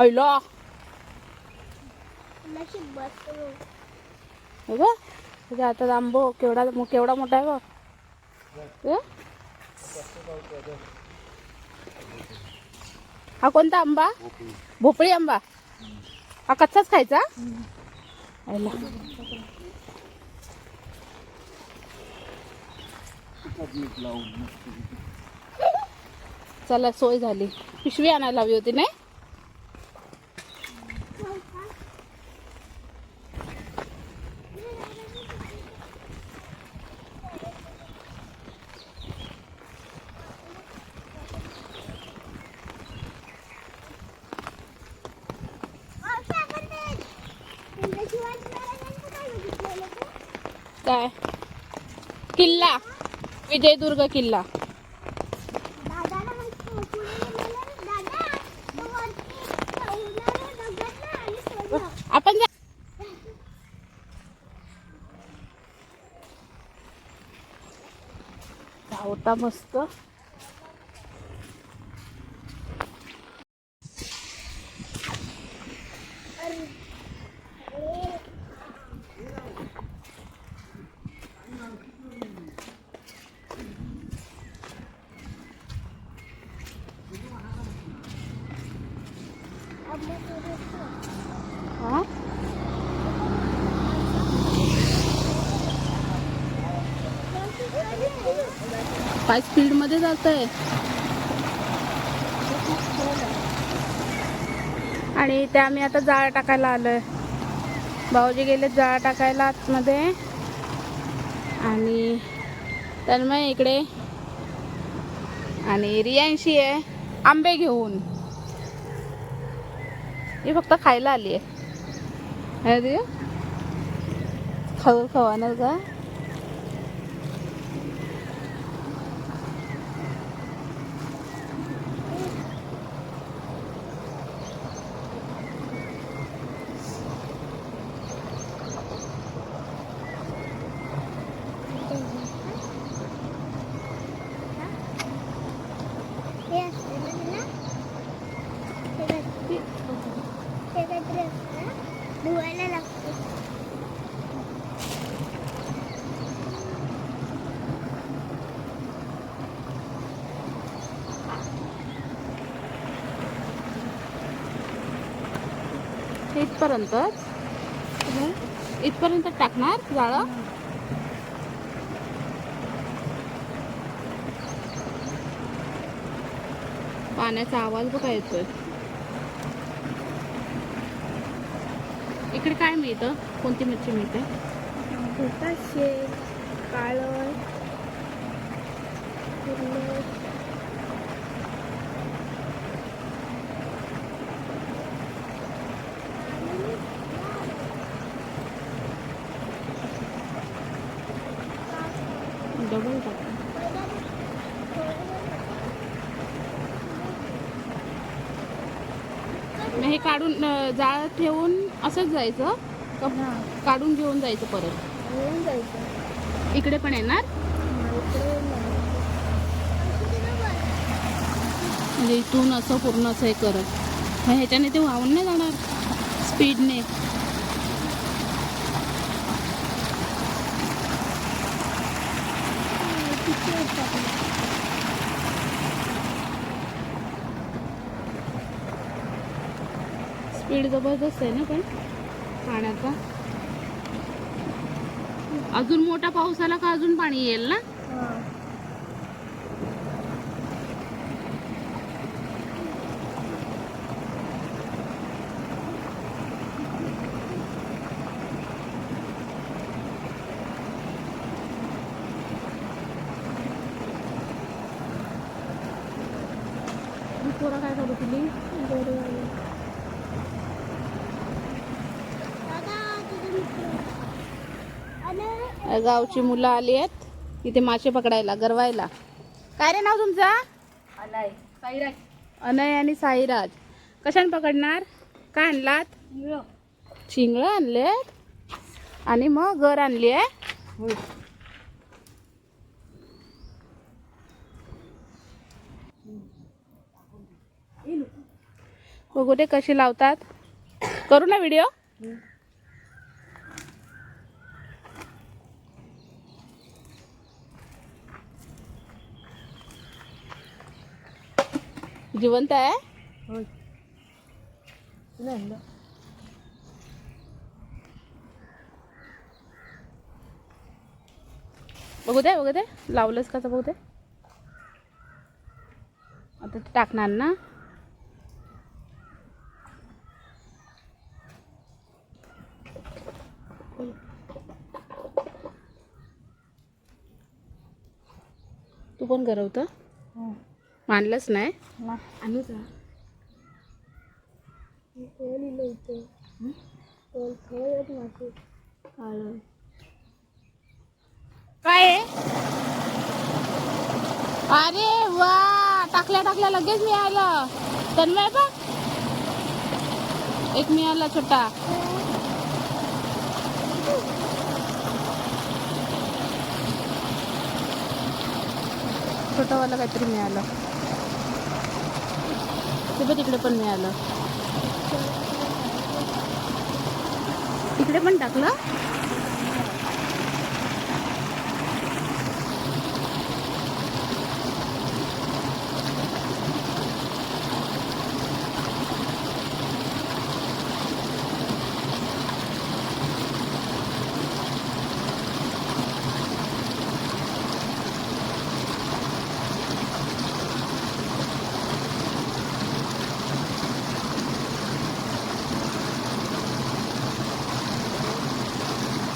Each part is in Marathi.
ऐलो नशीब आता हे आंबो केवढा केवढा मोठा आहे बघ. हा? कोणता आंबा? भोपळी आंबा. हा कच्चाच खायचा? ऐला. चला सोय झाली. पिशवी आणायला हवी होती नाही काय किल्ला विजयदुर्ग किल्ला. आपण जा होता मस्त हा काय स्पीडमध्ये जात आहे आणि इथे आम्ही आता जाळ टाकायला आलोय. भाऊजी गेले जाळ टाकायला आतमध्ये. आणि तन्मय इकडे. आणि रियांशी आहे आंबे घेऊन. ही फक्त खायला आली आहे अरे खाऊ खवानच का धुवायला लागते इथपर्यंत. इथपर्यंत टाकणार जाळं. पाण्याचा आवाज बघा येतोय. इकडे काय मिळतं? कोणती मिरची मिळते? काळ डबल टाका मग हे काढून अं, जाळ ठेवून असंच जायचं. का काढून घेऊन जायचं परत. जायचं. इकडे पण येणार. म्हणजे इथून असं पूर्ण असं हे करत. मग ह्याच्याने ते वाहून नाही जाणार? स्पीडने. स्पीड जबरदस्त आहे ना पण पाण्याचा. अजून मोठा पाऊस आला का अजून पाणी येईल ना? पोरा काय करू तुली गावची मुलं आली आहेत. इथे मासे पकडायला गरवायला. काय रे नाव तुमचा? अनय. आणि साईराज. कशाने पकडणार? काय आणलात? शिंगळं. आणले आणि मग गर आणली आहे. बघू दे कशी लावतात? करू ना व्हिडिओ जिवंत आहे? होय. आणलं बघू दे बघू दे. लावलंस कसं बघू दे? आता ते टाकणार ना? तू पण गरवतं? मानलंच नाही. आणू का काय? अरे वा! टाकल्या टाकल्या लगेच मिळालं. तन्मय बघ. एक मिळाला छोटा. छोटावाला काहीतरी मिळालं. ते पण तिकडे पण मिळालं. तिकडे पण टाकलं?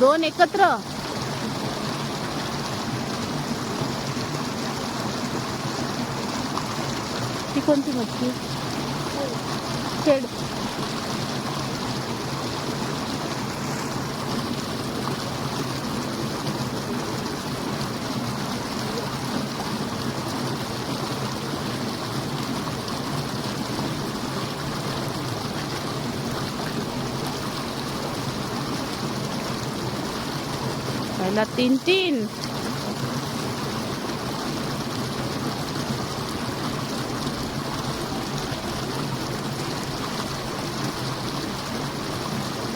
दोन एकत्र. ती कोणती मच्छी खेड पहिला तीन तीन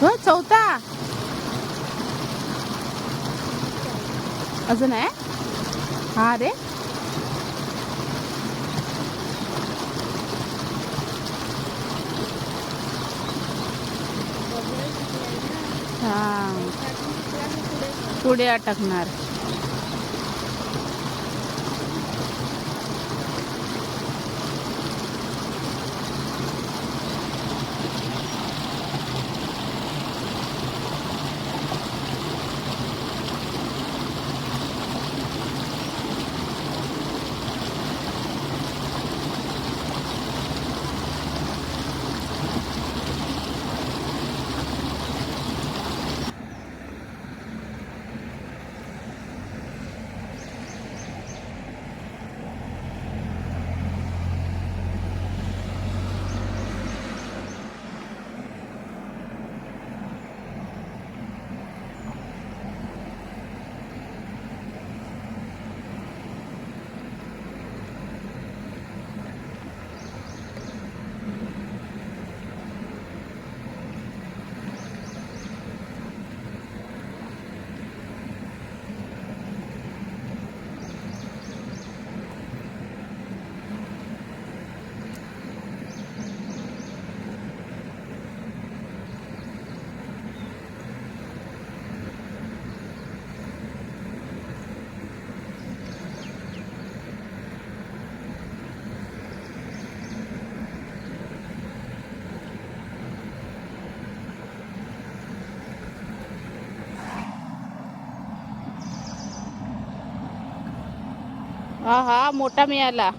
हो चौथा अजून आहे हा रे हा पुढे अटकणार. हा हा मोठा मिळाला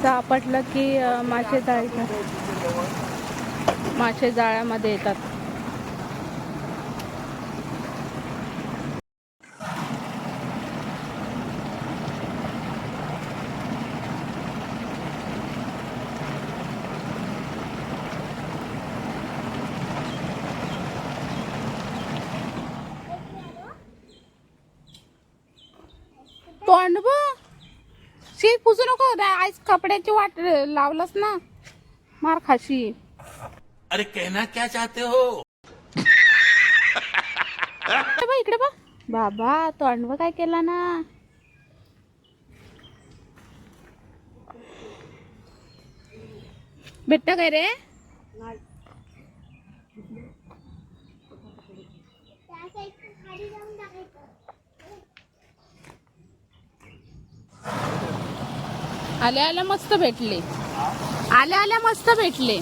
असं आपटलं की मासे जाळीचं मासे जाळ्यामध्ये येतात. तोंड शी पुसू नको. आज कपड्याची वाट लावलंस ना. मार खाशी. अरे कहना क्या चाहते हो? इकडे बघ बाबा बघ काय केला ना? भेटत काय रे? आल्या आल्या मस्त भेटले. आल्या आल्या मस्त भेटले.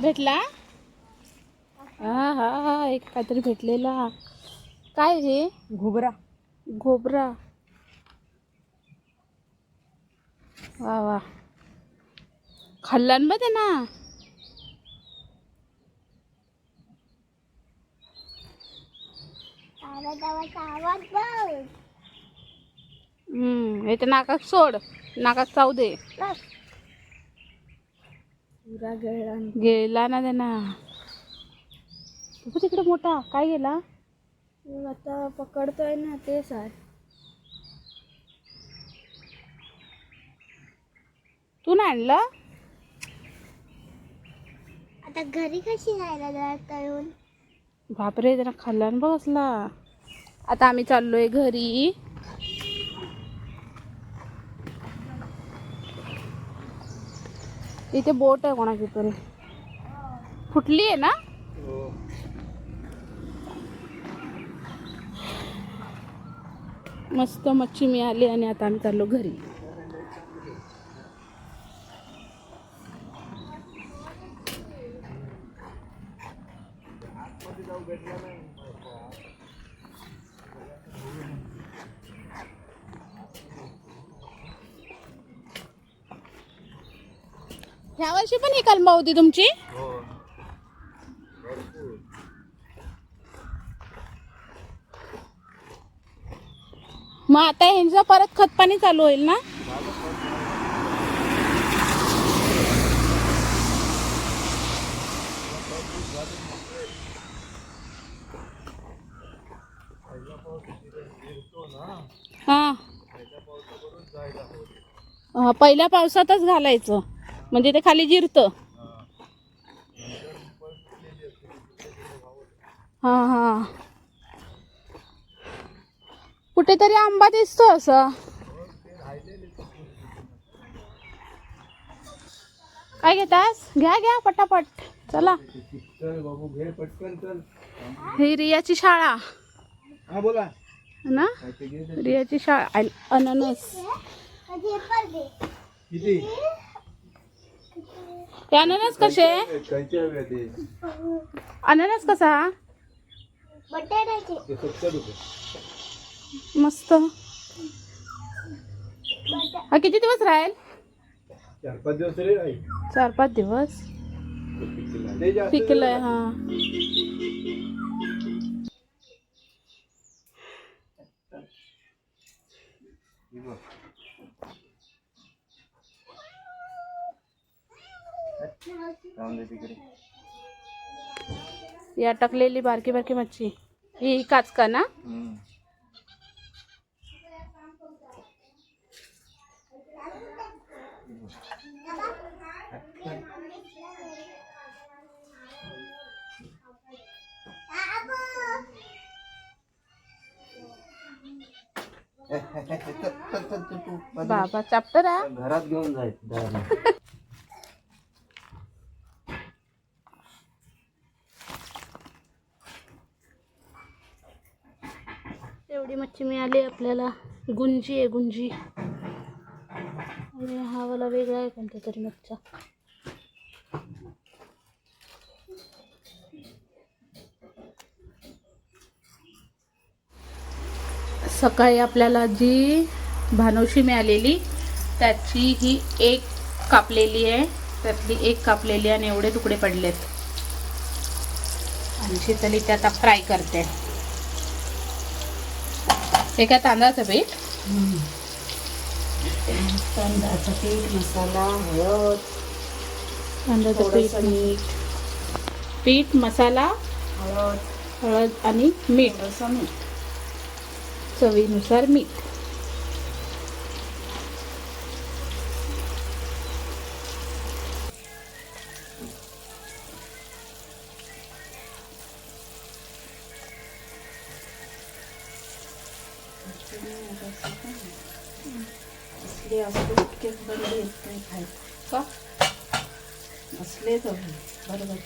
भेटला? हा हा हा एक काहीतरी भेटलेला. काय हे घुबरा. घोबरा. वा वा. खाल्ला ना. बा ते ना हम्म हे तर नाकात सोड. नाकात चावू दे. गेला. ना त्यांना. बघ तिकडे मोठा. काय गेला? आता पकडतोय ना तेच आहे तू नाही आणलं? आता घरी कशी जायला जाता येऊन बापरे त्यांना खाल्ला ना बघ असला. आता आम्ही चाललोय घरी. इथे बोट आहे कोणाची तरी फुटली आहे ना? मस्त मच्छी मिळाली आणि आता आम्ही चाललो घरी. ह्या वर्षी पण ही कलमा होती तुमची? मग आता ह्यांचं परत खत पाणी चालू होईल ना हा हा, पहिल्या पावसातच घालायचं. म्हणजे ते खाली जिरतं. हा हा. कुठेतरी आंबा दिसतो असं. काय घेतास? घ्या घ्या पटापट. चला. ही रियाची शाळा. हा बोला. ना? रियाची शाळा अन- अननस. हे अननस कसे? अननस कसा? मस्त. हा किती दिवस राहील? चार पाच दिवस चार पाच दिवस? पिकलंय हा. ही अटकलेली बारकी बारकी मच्छी. ही काचका ना? बाबा चॅप्टर आहे घरात घेऊन जायचं एवढी मच्छी मिळाली आपल्याला. गुंजी आहे गुंजी. अरे हा वाला वेगळा आहे कोणता तरी मच्छा. सकाळी आपल्याला जी भानवशी मिळालेली त्याची ही एक कापलेली आहे. त्यातली एक कापलेली आणि एवढे तुकडे पडलेत. आणि शीतली ते आता फ्राय करते. काय तांदळाचं पीठ? तांदळाचं पीठ मसाला हळद तांदळाचं पीठ. मीठ. पीठ मसाला हळद. हळद आणि मीठ. थोडंसं मीठ. चवीनुसार मीठ असले असले इतके बंद येत नाही खायचं का असले तर बरोबर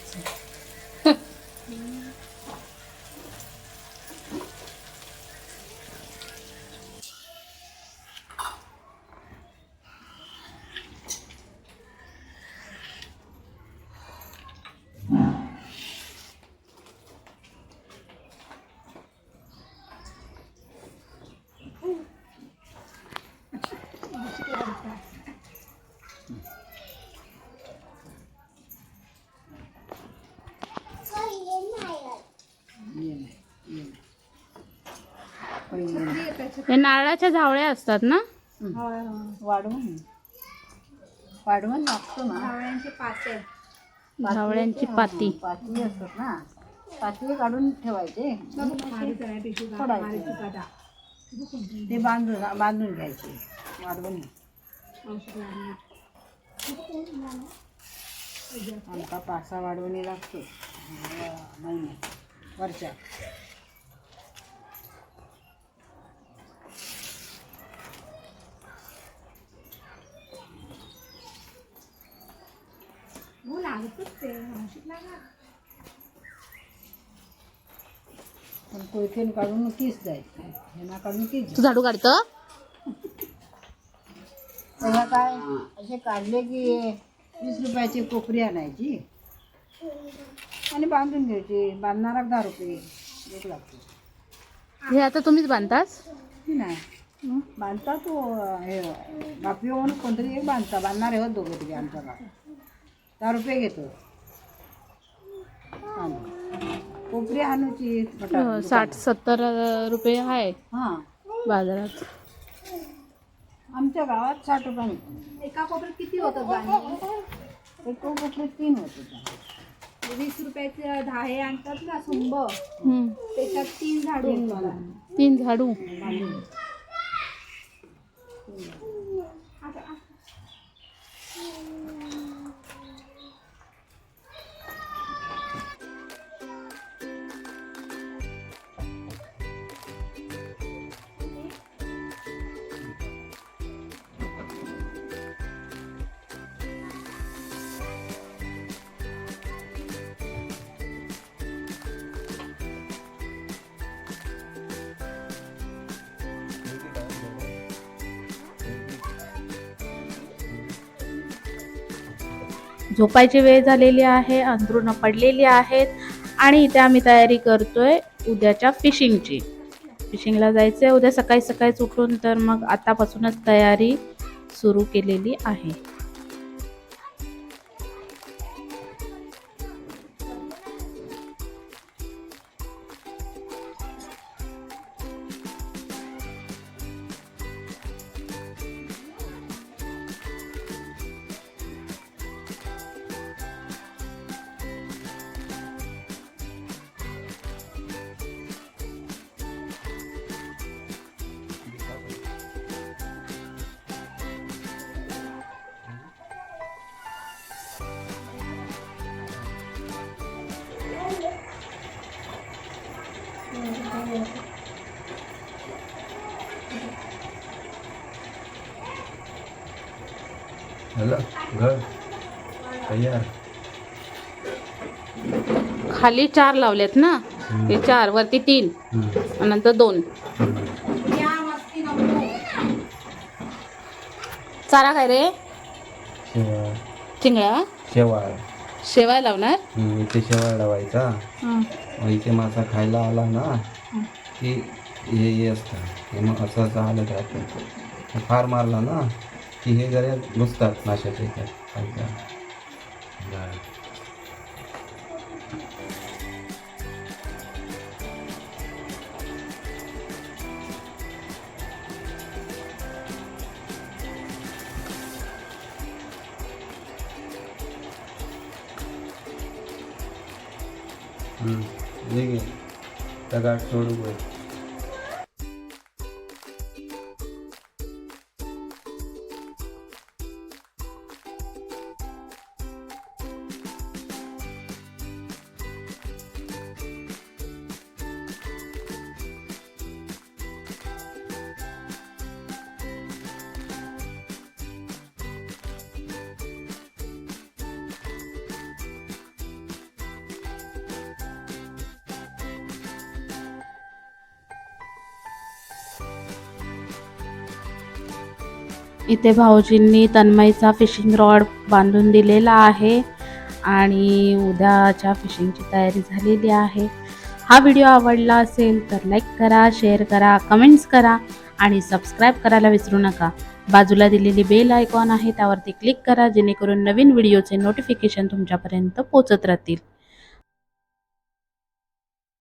हे नारळाच्या झावळ्या असतात ना? वाढवून वाढवून लागतो ना. झावळ्यांची पाती. पाती असतात ना. पाती काढून ठेवायचे. ते बांधून बांधून घ्यायचे. वाढवून आमका पासा वाढवणी लागतो. महिने वरच्या पण कोयतेन काढून किस जायचं ह्यांना काढून किस तू झाडू काढतं तेव्हा काय असे काढले की वीस रुपयाची कोपरी आणायची आणि बांधून घ्यायची बांधणारा दहा रुपये एक लागतो हे आता तुम्हीच बांधतास की नाही बांधता तो हे बापी म्हणून कोणतरी एक बांधता बांधणारे होत दोघं तिथे आमच्या गावात दहा रुपये घेतो. कोपरी आणूची अं, साठ सत्तर रुपये आहे हां. बाजारात. आमच्या गावात साठ रुपये एका कोपऱ्यात किती होतात गाणी एक कोपरे तीन होते वीस रुपयाचे दहा हे आणतात ना सुंब. हम्म. त्याच्यात तीन झाडू होतात. तीन झाडू. झोपायची वेळ झालेली आहे अंथरुणं पडलेली आहेत आणि इथे आम्ही तयारी करतोय उद्याच्या फिशिंगची. फिशिंगला जायचं आहे उद्या सकाळी सकाळीच उठून तर मग आतापासूनच तयारी सुरू केलेली आहे. घर तयार खाली चार लावलेत ना? हे चार वरती तीन. नंतर दोन. चारा काय रे? शेवाळ चिंगळा शेवाळ शेवाय लावणार? इथे शेवाळ लावायचा. इथे मासा खायला आला ना? की हे हे असतं. हे मग असं असं आलं त्यात फार मारला ना की हे जरा घुसतात काय काय That got. इथे भाऊजींनी तन्मयचा फिशिंग रॉड बांधून दिलेला आहे आणि उद्याच्या फिशिंगची तयारी झालेली आहे. हा व्हिडिओ आवडला असेल तर लाईक करा शेअर करा कमेंट्स करा आणि सबस्क्राईब करायला विसरू नका. बाजूला दिलेली बेल आयकॉन आहे त्यावरती क्लिक करा जेणेकरून नवीन व्हिडिओचे नोटिफिकेशन तुमच्यापर्यंत पोचत राहतील.